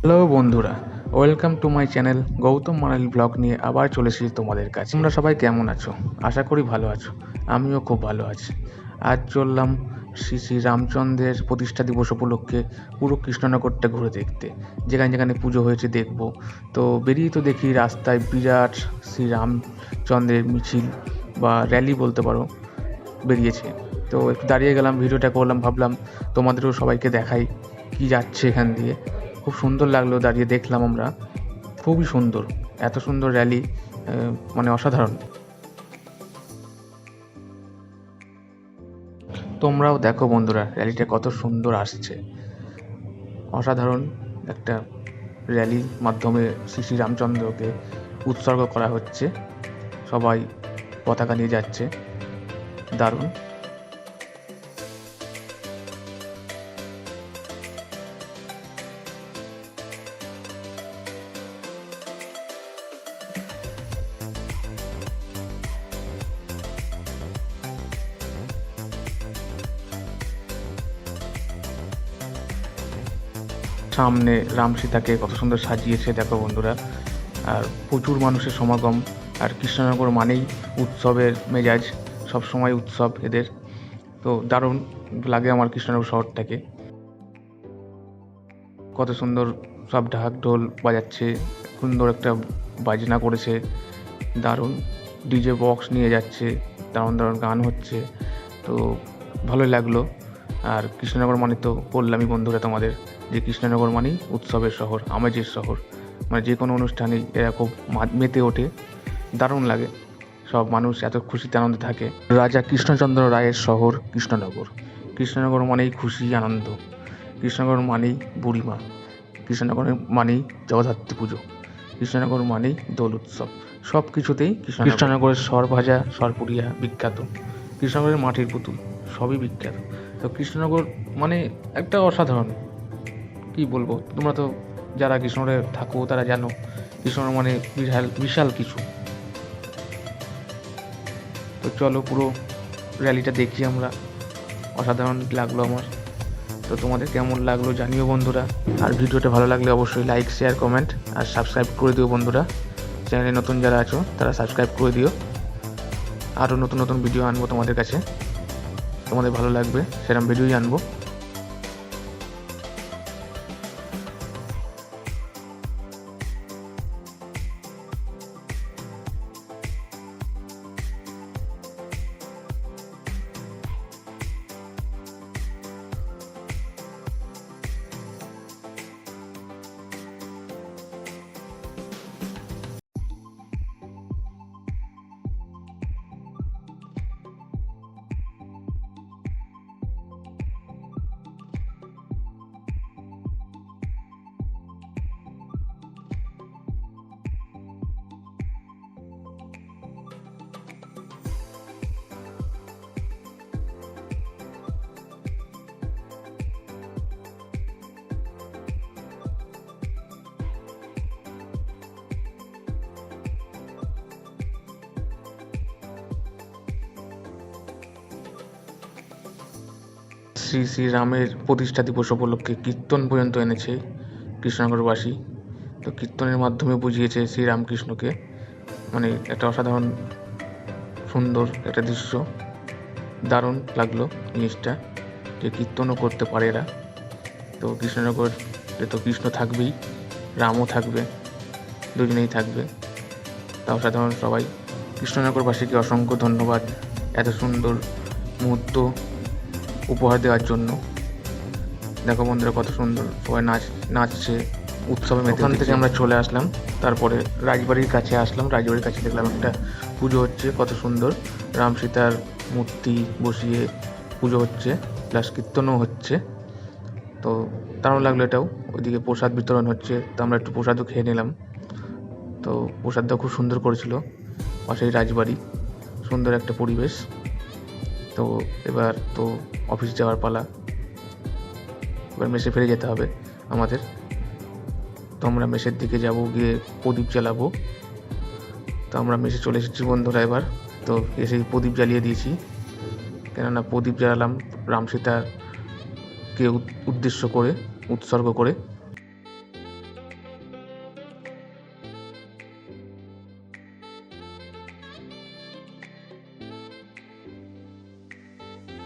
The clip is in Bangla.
হ্যালো বন্ধুরা, welcome to my channel Gautam Manali blog নিয়ে আবার চলে এসেছি তোমাদের কাছে। তোমরা সবাই কেমন আছো? আশা করি ভালো আছো, আমিও খুব ভালো আছি। আজ চললাম শ্রী শ্রী রামচন্দ্রের প্রতিষ্ঠা দিবস উপলক্ষে পুরো কৃষ্ণনগরটা ঘুরে দেখতে। যেখানে যেখানে পুজো হয়েছে দেখব। তো বেরিয়ে তো দেখি রাস্তায় বিরাট শ্রী রামচন্দ্রের মিছিল বা র্যালি বলতে পারো বেরিয়েছে। তো একটু দাঁড়িয়ে গেলাম, ভিডিওটা করলাম, ভাবলাম তোমাদেরও সবাইকে দেখাই কি যাচ্ছে এখান দিয়ে। খুব সুন্দর লাগল দাঁড়িয়ে দেখলাম আমরা। খুবই সুন্দর, এত সুন্দর র্যালি মানে অসাধারণ। তোমরাও দেখো বন্ধুরা র্যালিটা কত সুন্দর আসছে। অসাধারণ একটা র্যালির মাধ্যমে শ্রী শ্রী রামচন্দ্রকে উৎসর্গ করা হচ্ছে। সবাই পতাকা নিয়ে যাচ্ছে। দারুণ। সামনে রাম সীতাকে কত সুন্দর সাজিয়েছে, দেখো বন্ধুরা। আর প্রচুর মানুষের সমাগম। আর কৃষ্ণনগর মানেই উৎসবের মেজাজ, সব সময় উৎসব এদের। তো দারুণ লাগে আমার কৃষ্ণনগর শহরটাকে। কত সুন্দর সব ঢাক ঢোল বাজাচ্ছে, সুন্দর একটা বাজনা করেছে, দারুণ। ডিজে বক্স নিয়ে যাচ্ছে, দারুণ দারুণ গান হচ্ছে। তো ভালোই লাগল। আর কৃষ্ণনগর মানে তো বললামই বন্ধুরা তোমাদের যে কৃষ্ণনগর মানেই উৎসবের শহর, আমেজের শহর। মানে যে কোনো অনুষ্ঠানে এরা খুব মেতে ওঠে। দারুণ লাগে। সব মানুষ এত খুশিতে আনন্দে থাকে। রাজা কৃষ্ণচন্দ্র রায়ের শহর কৃষ্ণনগর। কৃষ্ণনগর মানেই খুশি, আনন্দ। কৃষ্ণনগর মানেই বুড়িমা। কৃষ্ণনগর মানেই জগদ্ধাত্রী পুজো। কৃষ্ণনগর মানেই দোল উৎসব। সব কিছুতেই কৃষ্ণ কৃষ্ণনগরের সরভাজা সরপুরিয়া বিখ্যাত। কৃষ্ণনগরের মাটির পুতুল, সবই বিখ্যাত। তো কৃষ্ণনগর মানে একটা অসাধারণ, কি বলব? তোমরা তো যারা কৃষ্ণনগরে থাকো, তারা জানো, কৃষ্ণনগর মানে বিশাল বিশাল কিছু। তো চলো পুরো র্যালিটা দেখি আমরা। অসাধারণ লাগল আমার। তো তোমাদের কেমন লাগল জানিও বন্ধুরা। আর ভিডিওটা ভালো লাগলে অবশ্যই লাইক শেয়ার কমেন্ট আর সাবস্ক্রাইব করে দিও বন্ধুরা। চ্যানেলে নতুন যারা আছো, তারা সাবস্ক্রাইব করে দিও। আরও নতুন নতুন ভিডিও আনব তোমাদের কাছে। তোমাদের ভালো লাগবে সেরকম ভিডিওই আনব। শ্রী শ্রী রামের প্রতিষ্ঠা দিবস উপলক্ষে কীর্তন পর্যন্ত এনেছে কৃষ্ণনগরবাসী। তো কীর্তনের মাধ্যমে বুঝিয়েছে শ্রী রামকৃষ্ণকে। মানে একটা অসাধারণ সুন্দর একটা দৃশ্য। দারুণ লাগল জিনিসটা যে কীর্তনও করতে পারে এরা। তো কৃষ্ণনগর তো কৃষ্ণ থাকবেই, রামও থাকবে, দুজনেই থাকবে। তা অসাধারণ সবাই। কৃষ্ণনগরবাসীকে অসংখ্য ধন্যবাদ। এত সুন্দর মুহূর্ত উপহার দেওয়ার জন্য। দেখো বন্ধুরা কত সুন্দর সবাই নাচ নাচছে উৎসবে মেতে ওখান থেকে আমরা চলে আসলাম তারপরে রাজবাড়ির কাছে আসলাম রাজবাড়ির কাছে দেখলাম একটা পুজো হচ্ছে কত সুন্দর। রাম সীতার মূর্তি বসিয়ে পুজো হচ্ছে প্লাস কীর্তনও হচ্ছে। তো দারুণ লাগল এটাও ওইদিকে প্রসাদ বিতরণ হচ্ছে তো আমরা একটু প্রসাদও খেয়ে নিলাম। তো প্রসাদটা খুব সুন্দর করেছিল পাশেই রাজবাড়ি সুন্দর একটা পরিবেশ। তো এবার তো অফিস যাওয়ার পালা। এবার মেসে ফিরে যেতে হবে আমাদের। তো আমরা মেসের দিকে যাব, গিয়ে প্রদীপ জ্বালাবো। তো আমরা মেসে চলে এসেছি বন্ধুরা এবার। তো এসেই প্রদীপ জ্বালিয়ে দিয়েছি। কেননা প্রদীপ জ্বালালাম রাম সীতাকে উদ্দেশ্য করে, উৎসর্গ করে।